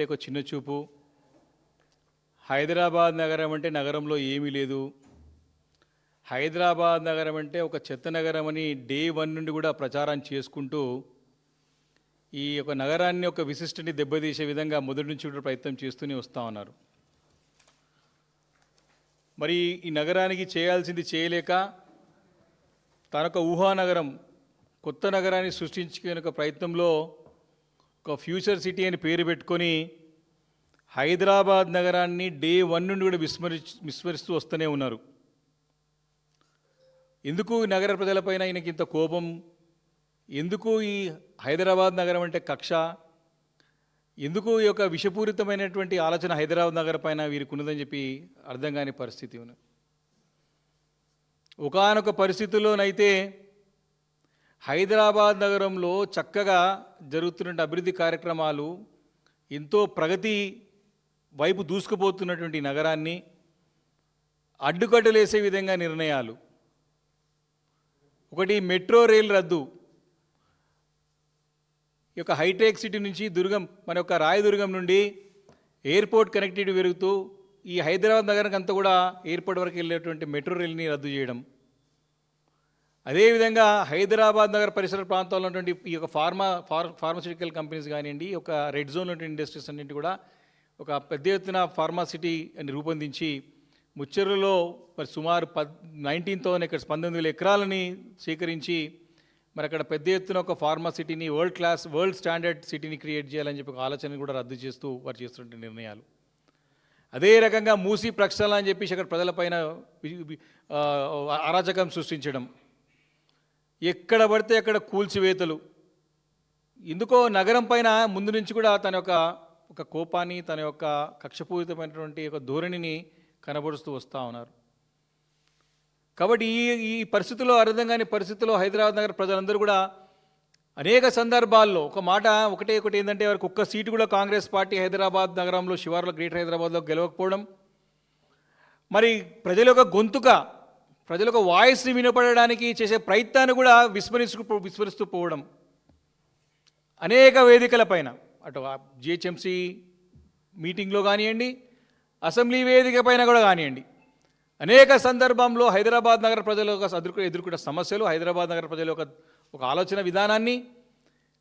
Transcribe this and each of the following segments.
అంటే ఒక చిన్న చూపు. హైదరాబాద్ నగరం అంటే నగరంలో ఏమీ లేదు. హైదరాబాద్ నగరం అంటే ఒక చెత్త నగరం అని డే వన్ నుండి కూడా ప్రచారం చేసుకుంటూ ఈ యొక్క నగరాన్ని ఒక విశిష్టని దెబ్బతీసే విధంగా మొదటి నుంచి కూడా ప్రయత్నం చేస్తూనే వస్తూ ఉన్నారు. మరి ఈ నగరానికి చేయాల్సింది చేయలేక తనొక ఊహానగరం కొత్త నగరాన్ని సృష్టించుకునే ప్రయత్నంలో ఒక ఫ్యూచర్ సిటీ అని పేరు పెట్టుకొని హైదరాబాద్ నగరాన్ని డే వన్ నుండి కూడా విస్మరి విస్మరిస్తూ వస్తూనే ఉన్నారు. ఎందుకు నగర ప్రజలపైన ఈయనకి ఇంత కోపం? ఎందుకు ఈ హైదరాబాద్ నగరం అంటే కక్ష? ఎందుకు ఈ యొక్క విషపూరితమైనటువంటి ఆలోచన హైదరాబాద్ నగర పైన వీరికి ఉన్నదని చెప్పి అర్థం కాని పరిస్థితి ఉన్నది. ఒకానొక పరిస్థితుల్లోనైతే హైదరాబాద్ నగరంలో చక్కగా జరుగుతున్న అభివృద్ధి కార్యక్రమాలు ఎంతో ప్రగతి వైపు దూసుకుపోతున్నటువంటి నగరాన్ని అడ్డుకట్టలేసే విధంగా నిర్ణయాలు. ఒకటి మెట్రో రైల్ రద్దు. ఈ యొక్క హైటెక్ సిటీ నుంచి దుర్గం మన యొక్క రాయదుర్గం నుండి ఎయిర్పోర్ట్ కనెక్టివిటీ పెరుగుతూ ఈ హైదరాబాద్ నగరానికి అంతా కూడా ఎయిర్పోర్ట్ వరకు వెళ్ళేటువంటి మెట్రో రైల్ని రద్దు చేయడం. అదేవిధంగా హైదరాబాద్ నగర పరిసర ప్రాంతాల్లో ఉన్నటువంటి ఈ యొక్క ఫార్మా ఫార్ ఫార్మస్యూటికల్ కంపెనీస్ కానివ్వండి ఒక రెడ్ జోన్ ఉన్నటువంటి ఇండస్ట్రీస్ అన్నింటి కూడా ఒక పెద్ద ఎత్తున ఫార్మాసిటీ అని రూపొందించి ముచ్చెర్లలో మరి సుమారు పద్ నైన్టీన్ థౌసండ్ ఇక్కడ పంతొమ్మిది వేల ఎకరాలని సేకరించి మరి అక్కడ పెద్ద ఎత్తున ఒక ఫార్మా సిటీని వరల్డ్ క్లాస్ వరల్డ్ స్టాండర్డ్ సిటీని క్రియేట్ చేయాలని చెప్పి ఒక ఆలోచన కూడా రద్దు చేస్తూ వారు చేస్తున్న నిర్ణయాలు. అదే రకంగా మూసి ప్రక్షాళన అని చెప్పేసి అక్కడ ప్రజలపైన అరాచకం సృష్టించడం. ఎక్కడ పడితే అక్కడ కూల్చివేతలు. ఎందుకో నగరం పైన ముందు నుంచి కూడా తన యొక్క ఒక కోపాన్ని తన యొక్క కక్షపూరితమైనటువంటి ఒక ధోరణిని కనబరుస్తూ వస్తూ ఉన్నారు. కాబట్టి ఈ ఈ పరిస్థితుల్లో అర్థం కాని పరిస్థితుల్లో హైదరాబాద్ నగర ప్రజలందరూ కూడా అనేక సందర్భాల్లో ఒక మాట ఒకటే ఒకటి ఏంటంటే వారికి ఒక్క సీటు కూడా కాంగ్రెస్ పార్టీ హైదరాబాద్ నగరంలో శివార్లో గ్రేటర్ హైదరాబాద్లో గెలవకపోవడం. మరి ప్రజల యొక్క గొంతుక ప్రజలకు వాయిస్ని వినపడడానికి చేసే ప్రయత్నాన్ని కూడా విస్మరిస్తూ విస్మరిస్తూ పోవడం. అనేక వేదికలపైన అటు జిహెచ్ఎంసీ మీటింగ్లో కానివ్వండి అసెంబ్లీ వేదిక పైన కూడా కానివ్వండి అనేక సందర్భంలో హైదరాబాద్ నగర ప్రజల యొక్క ఎదుర్కొ ఎదుర్కొన్న సమస్యలు హైదరాబాద్ నగర ప్రజల యొక్క ఒక ఆలోచన విధానాన్ని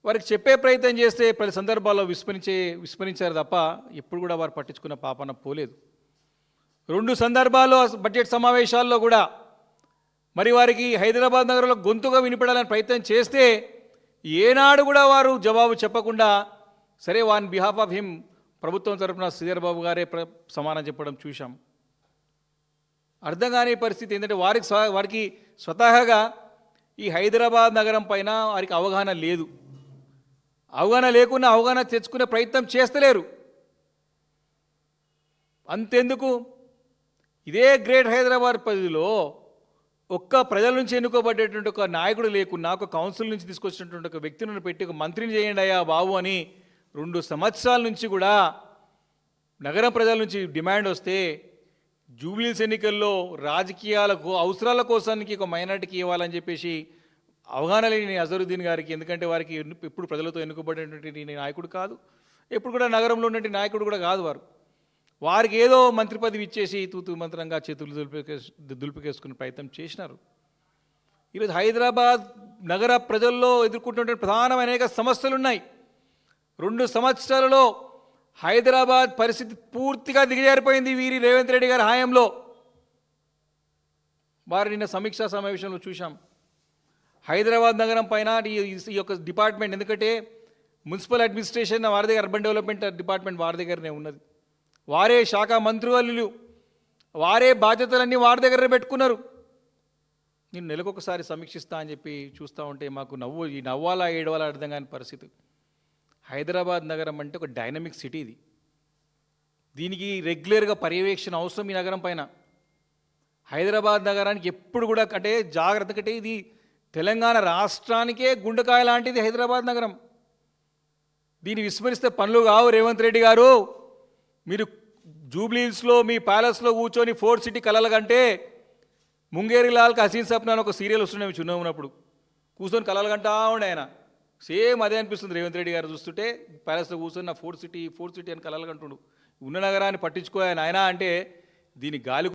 వారికి చెప్పే ప్రయత్నం చేస్తే ప్రతి సందర్భాల్లో విస్మరించే విస్మరించారు తప్ప ఎప్పుడు కూడా వారు పట్టించుకున్న పాపన పోలేదు. రెండు సందర్భాల్లో బడ్జెట్ సమావేశాల్లో కూడా మరి వారికి హైదరాబాద్ నగరంలో గొంతుగా వినిపడాలని ప్రయత్నం చేస్తే ఏనాడు కూడా వారు జవాబు చెప్పకుండా సరే వాన్ బిహాఫ్ ఆఫ్ హిమ్ ప్రభుత్వం తరపున శ్రీధర్ బాబు గారే ప్ర సమానం చెప్పడం చూశాం. అర్థం కాని పరిస్థితి ఏంటంటే వారికి స్వ- వారికి స్వతహాగా ఈ హైదరాబాద్ నగరం పైన వారికి అవగాహన లేదు. అవగాహన లేకుండా అవగాహన తెచ్చుకునే ప్రయత్నం చేస్తలేరు. అంతెందుకు? ఇదే గ్రేట్ హైదరాబాద్ పరిధిలో ఒక్క ప్రజల నుంచి ఎన్నుకోబడ్డేటువంటి ఒక నాయకుడు లేకున్నా ఒక కౌన్సిల్ నుంచి తీసుకొచ్చినటువంటి ఒక వ్యక్తిని పెట్టి ఒక మంత్రిని చేయండి అయ్యా బాబు అని రెండు సంవత్సరాల నుంచి కూడా నగర ప్రజల నుంచి డిమాండ్ వస్తే జూబ్లీస్ ఎన్నికల్లో రాజకీయాలకు అవసరాల కోసానికి ఒక మైనార్టీకి ఇవ్వాలని చెప్పేసి అవగాహన లేని అజరుద్దీన్ గారికి ఎందుకంటే వారికి ఎన్ను- ఎప్పుడు ప్రజలతో ఎన్నుకోబడినటువంటి నాయకుడు కాదు. ఎప్పుడు కూడా నగరంలో ఉన్నటువంటి నాయకుడు కూడా కాదు వారు. వారికి ఏదో మంత్రి పదవి ఇచ్చేసి తూతు మంత్రంగా చేతులు దులిపేకే దులిపికేసుకునే ప్రయత్నం చేసినారు. ఈరోజు హైదరాబాద్ నగర ప్రజల్లో ఎదుర్కొంటున్న ప్రధానమైన అనేక సమస్యలు ఉన్నాయి రెండు సంవత్సరాలలో హైదరాబాద్ పరిస్థితి పూర్తిగా దిగజారిపోయింది వీరి రేవంత్ రెడ్డి గారి హయాంలో. వారు నిన్న సమీక్షా సమావేశంలో చూశాం. హైదరాబాద్ నగరం పైన ఈ ఈ యొక్క డిపార్ట్మెంట్ ఎందుకంటే మున్సిపల్ అడ్మినిస్ట్రేషన్ వారి దగ్గర అర్బన్ డెవలప్మెంట్ డిపార్ట్మెంట్ వారి దగ్గరనే ఉన్నది. వారే శాఖ మంత్రివర్యులు వారే బాధ్యతలన్నీ వారి దగ్గర పెట్టుకున్నారు. నేను నెలకొకసారి సమీక్షిస్తా అని చెప్పి చూస్తూ ఉంటే మాకు నవ్వు ఈ నవ్వాలా ఏడవాలా అర్థం కాని పరిస్థితి. హైదరాబాద్ నగరం అంటే ఒక డైనమిక్ సిటీ ఇది. దీనికి రెగ్యులర్గా పర్యవేక్షణ అవసరం ఈ నగరం పైన. హైదరాబాద్ నగరానికి ఎప్పుడు కూడా అంటే జాగ్రత్త అంటే ఇది. తెలంగాణ రాష్ట్రానికే గుండెకాయ లాంటిది హైదరాబాద్ నగరం. దీన్ని విస్మరిస్తే పనులు కావు రేవంత్ రెడ్డి గారు. మీరు జూబ్లీస్లో మీ ప్యాలెస్లో కూర్చొని ఫోర్ సిటీ కలల కంటే ముంగేరి లాల్కి హసీన్ సప్నా అని ఒక సీరియల్ వస్తుండే మేము చిన్న ఉన్నప్పుడు. కూర్చొని కలలు కంటా ఉండే ఆయన. సేమ్ అదే అనిపిస్తుంది రేవంత్ రెడ్డి గారు చూస్తుంటే ప్యాలెస్లో కూర్చొని నా ఫోర్ సిటీ ఫోర్ సిటీ అని కలలు కంటుండు. ఉన్న నగరాన్ని పట్టించుకోయా ఆయన అంటే దీని గాలి